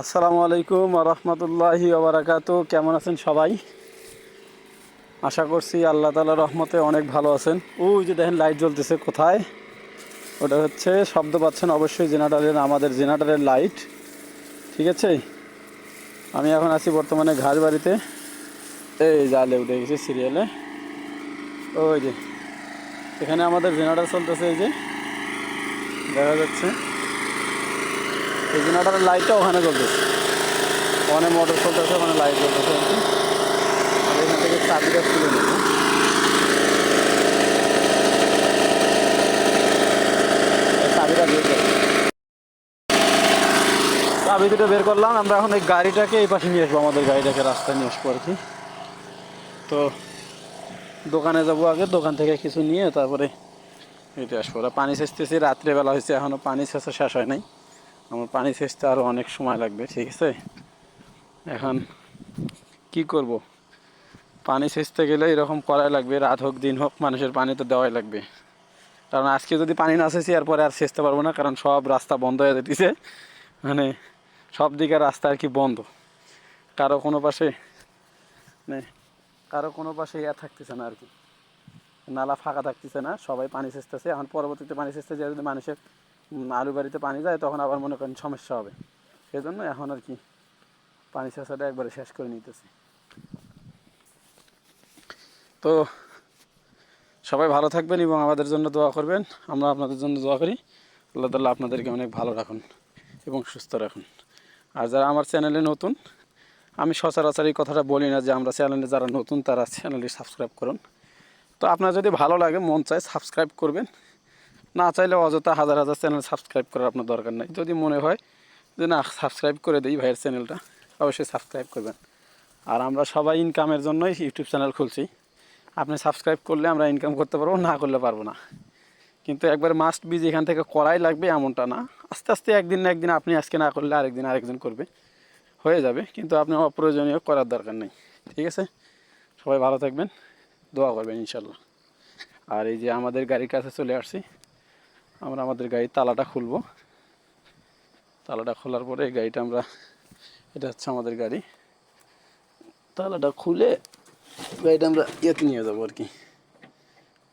আসসালামু আলাইকুম রহমতুল্লাহি ওবরাকাত কেমন আছেন সবাই? আশা করছি আল্লাহ তালা রহমতে অনেক ভালো আছেন। ওই যে দেখেন, লাইট জ্বলতেছে কোথায়? ওটা হচ্ছে, শব্দ পাচ্ছেন অবশ্যই জেনারেটারের, আমাদের জেনারেটারের লাইট। ঠিক আছে? আমি এখন আছি বর্তমানে ঘাস বাড়িতে। এই জালে উঠে গেছি সিরিয়ালে ওই যে, এখানে আমাদের জেনারেটার চলতেছে এই যে। দেখা যাচ্ছে। এই জেনারেটারের লাইটটা ওখানে জ্বলতেছে। ওখানে মোটর চলতেছে, ওখানে লাইট জ্বলতেছে। আর এখান থেকে চাবিটা করলাম। চাবি দুটো বের করলাম। আমরা এখন এই গাড়িটাকে এই পাশে নিয়ে আসব, আমাদের গাড়িটাকে রাস্তায় নিয়ে আসব আর কি। তো দোকানে যাব আগে, দোকান থেকে কিছু নিয়ে তারপরে এটা আসব। ওরা পানি সেচতেছি রাত্রেবেলা হয়েছে এখনও পানি সেচা শেষ হয় নাই। আমার পানি সেচতে আরও অনেক সময় লাগবে, ঠিক আছে? এখন কি করব? পানি সেচতে গেলে এরকম করাই লাগবে, রাত হোক, দিন হোক, মানুষের পানি তো দেওয়াই লাগবে। কারণ আজকে যদি পানি না সেচি এরপরে আর সেচতে পারব না, কারণ সব রাস্তা বন্ধ হয়ে যেতেছে। মানে সব দিকের রাস্তা আর কি বন্ধ। কারও কোনো পাশে মানে কারও কোনো পাশে ইয়া থাকতেছে না আর কি। নালা ফাঁকা থাকতেছে না, সবাই পানি সেচতেছে এখন পরবর্তীতে পানি সেচতে যায় যদি মানুষের আলু বাড়িতে পানি যায়, তখন আবার মনে করেন সমস্যা হবে। সেজন্য এখন আর কি পানি সেচাটা একবারে শেষ করে নিতেছি। তো সবাই ভালো থাকবেন এবং আমাদের জন্য দোয়া করবেন। আমরা আপনাদের জন্য দোয়া করি। আল্লাহ তাল্লাহ আপনাদেরকে অনেক ভালো রাখুন এবং সুস্থ রাখুন। আর যারা আমার চ্যানেলে নতুন, আমি সচরাচর এই কথাটা বলি না যে আমরা চ্যানেলে যারা নতুন, তারা চ্যানেলটি সাবস্ক্রাইব করুন। তো আপনার যদি ভালো লাগে, মন চায় সাবস্ক্রাইব করবেন। না চাইলে অযথা হাজার হাজার চ্যানেল সাবস্ক্রাইব করার আপনার দরকার নেই। যদি মনে হয় যে না সাবস্ক্রাইব করে দিই ভাইয়ের চ্যানেলটা অবশ্যই সাবস্ক্রাইব করবেন। আর আমরা সবাই ইনকামের জন্যই ইউটিউব চ্যানেল খুলছি। আপনি সাবস্ক্রাইব করলে আমরা ইনকাম করতে পারব, না করলে পারব না। কিন্তু একবার মাস্ট বি এখান থেকে করাই লাগবে এমনটা না। আস্তে আস্তে একদিন না একদিন আপনি আজকে না করলে আরেকদিন আরেকজন করবে। হয়ে যাবে, কিন্তু আপনি অপ্রয়োজনীয় করার দরকার নেই। ঠিক আছে? সবাই ভালো থাকবেন, দোয়া করবেন ইনশাল্লাহ আর এই যে আমাদের গাড়ির কাছে চলে আসছি। আমরা আমাদের গাড়ির তালাটা খুলবো। তালাটা খোলার পরে এই গাড়িটা আমরা, এটা হচ্ছে আমাদের গাড়ি। তালাটা খুলে গাড়িটা আমরা ইয়েতে নিয়ে যাব আর কি।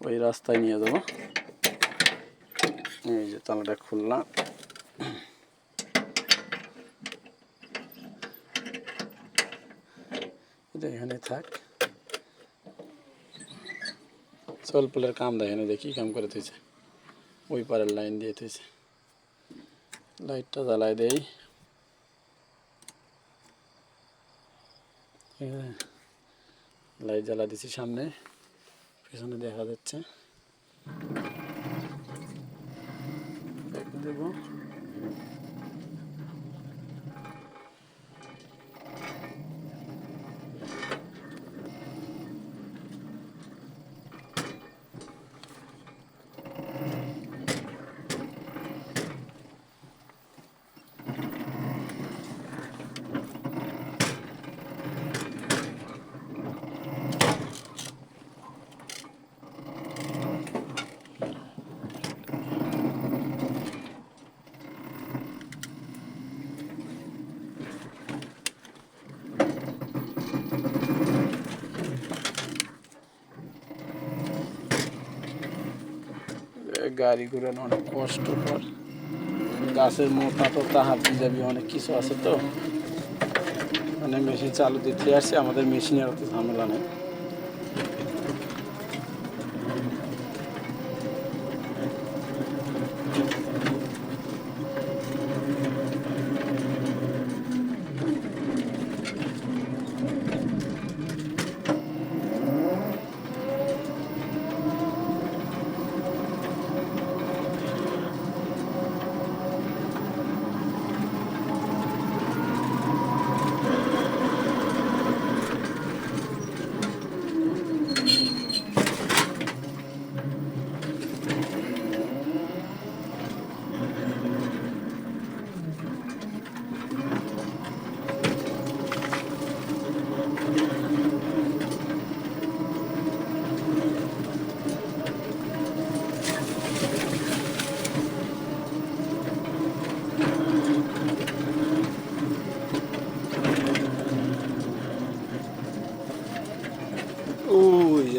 ওই রাস্তায় নিয়ে যাব। এই যে তালাটা খুললাম। এটা এখানে থাক। চল পোলের কাম দেয় এখানে দেখি, কাম করে থইছে ওই পারের লাইন দিয়ে থইছে লাইটটা জ্বালাই দেই। এখানে লাইট জ্বালা দিছি সামনে, পিছনে দেখা যাচ্ছে। দেবো। গাড়ি ঘুরানো অনেক কষ্টকর গাছের মোটা তো তাহার যাবি অনেক কিছু আছে তো। মানে মেশিন চালু দিতে আসছে আমাদের মেশিনের অত ঝামেলা নেই।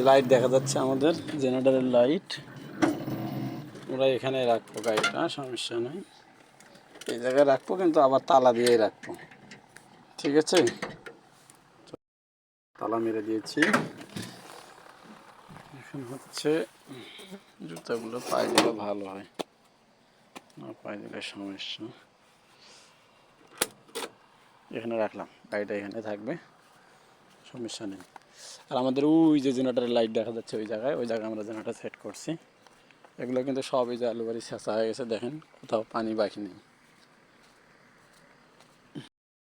লাইট দেখা যাচ্ছে আমাদের জেনারেটরের লাইট ওরা এখানে রাখব গাড়িটা, সমস্যা নেই। এই জায়গায় রাখব, কিন্তু আবার তালা দিয়েই রাখব। ঠিক আছে? তালা মেরে দিয়েছি। এখন হচ্ছে জুতাগুলো পায়ে দিলে ভালো হয়। না পায়ে দিলে সমস্যা। এখানে রাখলাম, গাড়িটা এখানে থাকবে। সমস্যা নেই। আর আমাদের ওই যে জেনারেটারের লাইট দেখা যাচ্ছে ওই জায়গায় ওই জায়গায় আমরা জেনারেটার সেট করছি। এগুলো কিন্তু সবই যে আলুবাড়ি ছেঁচা হয়ে গেছে, দেখেন কোথাও পানি বাকি নেই।